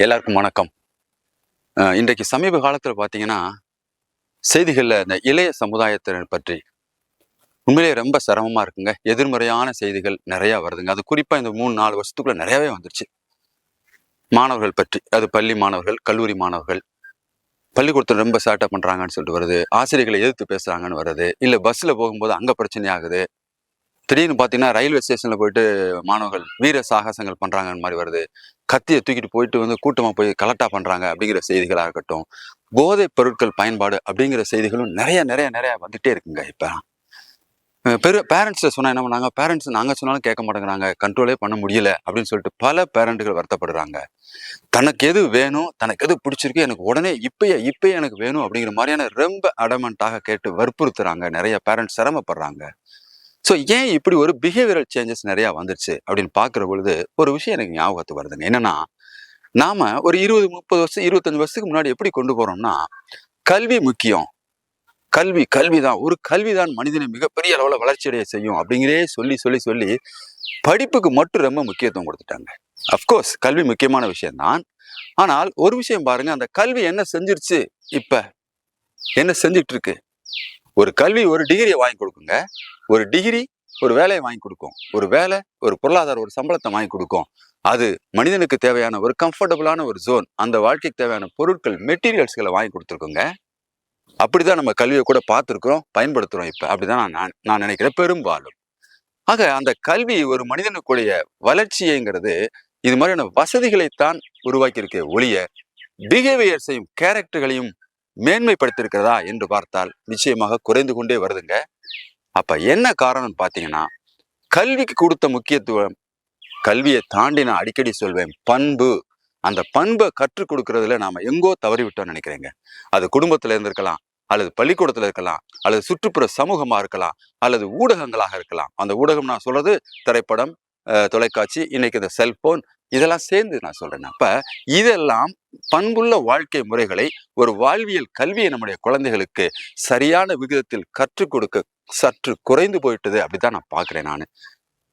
எல்லாருக்கும் வணக்கம். இன்றைக்கு சமீப காலத்தில் பார்த்தீங்கன்னா செய்திகளில் இந்த இளைய சமுதாயத்தினர் பற்றி உண்மையிலேயே ரொம்ப சிரமமாக இருக்குங்க. எதிர்மறையான செய்திகள் நிறையா வருதுங்க. அது குறிப்பாக இந்த மூணு நாலு வருஷத்துக்குள்ள நிறையாவே வந்துருச்சு. மாணவர்கள் பற்றி அது பள்ளி மாணவர்கள் கல்லூரி மாணவர்கள் பள்ளிக்கூடத்தில் ரொம்ப சேட்டை பண்ணுறாங்கன்னு சொல்லிட்டு வருது. ஆசிரியர்களை எதிர்த்து பேசுகிறாங்கன்னு வருது. இல்லை பஸ்ஸில் போகும்போது அங்கே பிரச்சனை ஆகுது. திடீர்னு பார்த்தீங்கன்னா ரயில்வே ஸ்டேஷனில் போயிட்டு மாணவர்கள் வீர சாகசங்கள் பண்ணுறாங்கன்னு மாதிரி வருது. கத்தியை தூக்கிட்டு போயிட்டு வந்து கூட்டமாக போய் கலெக்டாக பண்ணுறாங்க அப்படிங்கிற செய்திகளாக இருக்கட்டும் போதைப் பொருட்கள் பயன்பாடு அப்படிங்கிற செய்திகளும் நிறைய நிறைய நிறைய வந்துட்டே இருக்குங்க இப்போ. பெரு பேரண்ட்ஸை சொன்னால் என்ன பண்ணாங்க? பேரண்ட்ஸ் நாங்கள் சொன்னாலும் கேட்க மாட்டேங்கிறாங்க கண்ட்ரோலே பண்ண முடியல அப்படின்னு சொல்லிட்டு பல பேரண்ட்டுகள் வருத்தப்படுறாங்க. தனக்கு எது வேணும் தனக்கு எது பிடிச்சிருக்கு எனக்கு உடனே இப்பயே இப்பயே எனக்கு வேணும் அப்படிங்கிற மாதிரியான ரொம்ப அடமெண்ட்டாக கேட்டு வற்புறுத்துறாங்க. நிறைய பேரண்ட்ஸ் சிரமப்படுறாங்க. ஸோ ஏன் இப்படி ஒரு பிஹேவியரல் சேஞ்சஸ் நிறையா வந்துருச்சு அப்படின்னு பார்க்குற பொழுது ஒரு விஷயம் எனக்கு ஞாபகத்து வருதுங்க. என்னன்னா நாம ஒரு இருபது முப்பது வருஷம் இருபத்தஞ்சு வருஷத்துக்கு முன்னாடி எப்படி கொண்டு போறோம்னா கல்வி முக்கியம். கல்வி கல்வி தான் ஒரு கல்வி தான் மனிதனை மிகப்பெரிய அளவில் வளர்ச்சியடைய செய்யும் அப்படிங்கிறே சொல்லி சொல்லி சொல்லி படிப்புக்கு மட்டும் ரொம்ப முக்கியத்துவம் கொடுத்துட்டாங்க. அஃப்கோர்ஸ் கல்வி முக்கியமான விஷயம்தான். ஆனால் ஒரு விஷயம் பாருங்க அந்த கல்வி என்ன செஞ்சிருச்சு இப்ப? என்ன செஞ்சுட்டு இருக்கு ஒரு கல்வி ஒரு டிகிரியை வாங்கி கொடுக்குங்க. ஒரு டிகிரி ஒரு வேலையை வாங்கி கொடுக்கும். ஒரு வேலை ஒரு பொருளாதார ஒரு சம்பளத்தை வாங்கி கொடுக்கும். அது மனிதனுக்கு தேவையான ஒரு கம்ஃபர்டபுளான ஒரு ஜோன் அந்த வாழ்க்கைக்கு தேவையான பொருட்கள் மெட்டீரியல்ஸ்களை வாங்கி கொடுத்துருக்குங்க. அப்படிதான் நம்ம கல்வியை கூட பார்த்துருக்குறோம் பயன்படுத்துகிறோம் இப்போ. அப்படி அப்படிதான் நான் நான் நினைக்கிறேன் பெரும்பாலும். ஆக அந்த கல்வி ஒரு மனிதனுக்குடைய வளர்ச்சியைங்கிறது இது மாதிரியான வசதிகளைத்தான் உருவாக்கியிருக்க ஒழிய பிஹேவியர்ஸையும் கேரக்டர்களையும் மேன்மைப்படுத்தியிருக்கிறதா என்று பார்த்தால் நிச்சயமாக குறைந்து கொண்டே வருதுங்க. அப்ப என்ன காரணம் பார்த்தீங்கன்னா கல்விக்கு கொடுத்த முக்கியத்துவம் கல்வியை தாண்டி நான் அடிக்கடி சொல்வேன் பண்பு. அந்த பண்பை கற்றுக் கொடுக்கறதுல நாம எங்கோ தவறிவிட்டோம்னு நினைக்கிறேங்க. அது குடும்பத்துல இருந்திருக்கலாம் அல்லது பள்ளிக்கூடத்துல இருக்கலாம் அல்லது சுற்றுப்புற சமூகமா இருக்கலாம் அல்லது ஊடகங்களாக இருக்கலாம். அந்த ஊடகம் நான் சொல்றது திரைப்படம் தொலைக்காட்சி இன்னைக்கு இந்த செல்போன் இதெல்லாம் சேர்ந்து நான் சொல்கிறேன் அப்போ இதெல்லாம் பண்புள்ள வாழ்க்கை முறைகளை ஒரு வாழ்வியல் கல்வியை நம்முடைய குழந்தைகளுக்கு சரியான விகிதத்தில் கற்றுக் கொடுக்க சற்று குறைந்து போயிட்டது அப்படிதான் நான் பார்க்குறேன் நான்.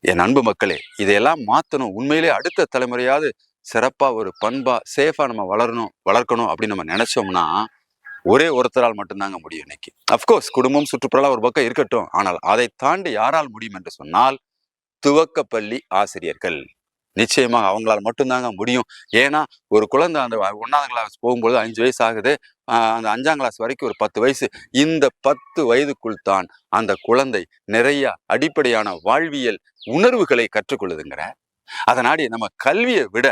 என் அன்பு மக்களே இதையெல்லாம் மாற்றணும் உண்மையிலே அடுத்த தலைமுறையாவது சிறப்பாக ஒரு பண்பாக சேஃபாக நம்ம வளரணும் வளர்க்கணும் அப்படின்னு நம்ம நினச்சோம்னா ஒரே ஒருத்தரால் மட்டும்தாங்க முடியும் இன்னைக்கு. அஃப்கோர்ஸ் குடும்பம் சுற்றுப்புறலாம் ஒரு பக்கம் இருக்கட்டும். ஆனால் அதை தாண்டி யாரால் முடியும் என்று சொன்னால் துவக்கப்பள்ளி ஆசிரியர்கள். நிச்சயமாக அவங்களால மட்டும்தாங்க முடியும். ஏன்னா ஒரு குழந்தை அந்த ஒன்றாம் கிளாஸ் போகும்போது அஞ்சு வயசு ஆகுது. அந்த அஞ்சாம் கிளாஸ் வரைக்கும் ஒரு பத்து வயசு. இந்த பத்து வயதுக்குள் தான் அந்த குழந்தை நிறைய அடிப்படையான வாழ்வியல் உணர்வுகளை கற்றுக்கொள்ளுதுங்கிற அதனாடி நம்ம கல்வியை விட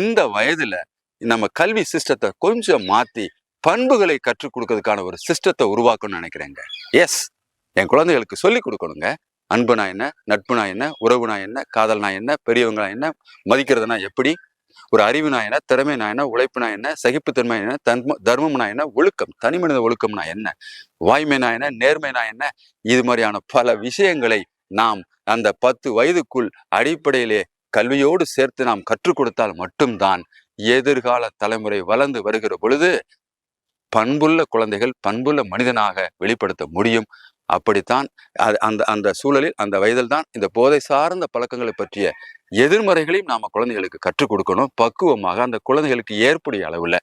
இந்த வயதுல நம்ம கல்வி சிஸ்டத்தை கொஞ்சம் மாத்தி பண்புகளை கற்றுக் கொடுக்கறதுக்கான ஒரு சிஸ்டத்தை உருவாக்கணும்னு நினைக்கிறேங்க. எஸ் என் குழந்தைகளுக்கு சொல்லி கொடுக்கணுங்க. அன்புனா என்ன நட்புனா என்ன உறவுனா என்ன காதல்னா என்ன பெரியவங்களா என்ன மதிக்கிறதுனா எப்படி ஒரு அறிவுனா என்ன திறமைனா என்ன உழைப்புனா என்ன சகிப்புத்தன்மை என்ன தன்ம தர்மம்னா என்ன ஒழுக்கம் தனி மனித ஒழுக்கம்னா என்ன வாய்மைனா என்ன நேர்மைனா என்ன இது மாதிரியான பல விஷயங்களை நாம் அந்த பத்து வயதுக்குள் அடிப்படையிலே கல்வியோடு சேர்த்து நாம் கற்றுக் கொடுத்தால் மட்டும்தான் எதிர்கால தலைமுறை வளர்ந்து வருகிற பொழுது பண்புள்ள குழந்தைகள் பண்புள்ள மனிதனாக வெளிப்படுத்த முடியும். அப்படித்தான் அது அந்த அந்த சூழலில் அந்த வயதில் தான் இந்த போதை சார்ந்த பழக்கங்களை பற்றிய எதிர்மறைகளையும் நாம குழந்தைகளுக்கு கற்றுக் கொடுக்கணும். பக்குவமாக அந்த குழந்தைகளுக்கு ஏற்புடைய அளவுல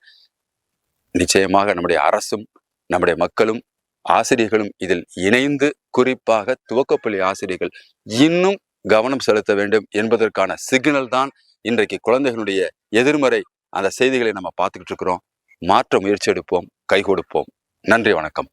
நிச்சயமாக நம்முடைய அரசும் நம்முடைய மக்களும் ஆசிரியர்களும் இதில் இணைந்து குறிப்பாக துவக்கப்பள்ளி ஆசிரியர்கள் இன்னும் கவனம் செலுத்த வேண்டும் என்பதற்கான சிக்னல் தான் இன்றைக்கு குழந்தைகளுடைய எதிர்மறை அந்த செய்திகளை நம்ம பார்த்துக்கிட்டு இருக்கிறோம். மாற்ற முயற்சி எடுப்போம் கை கொடுப்போம் நன்றி வணக்கம்.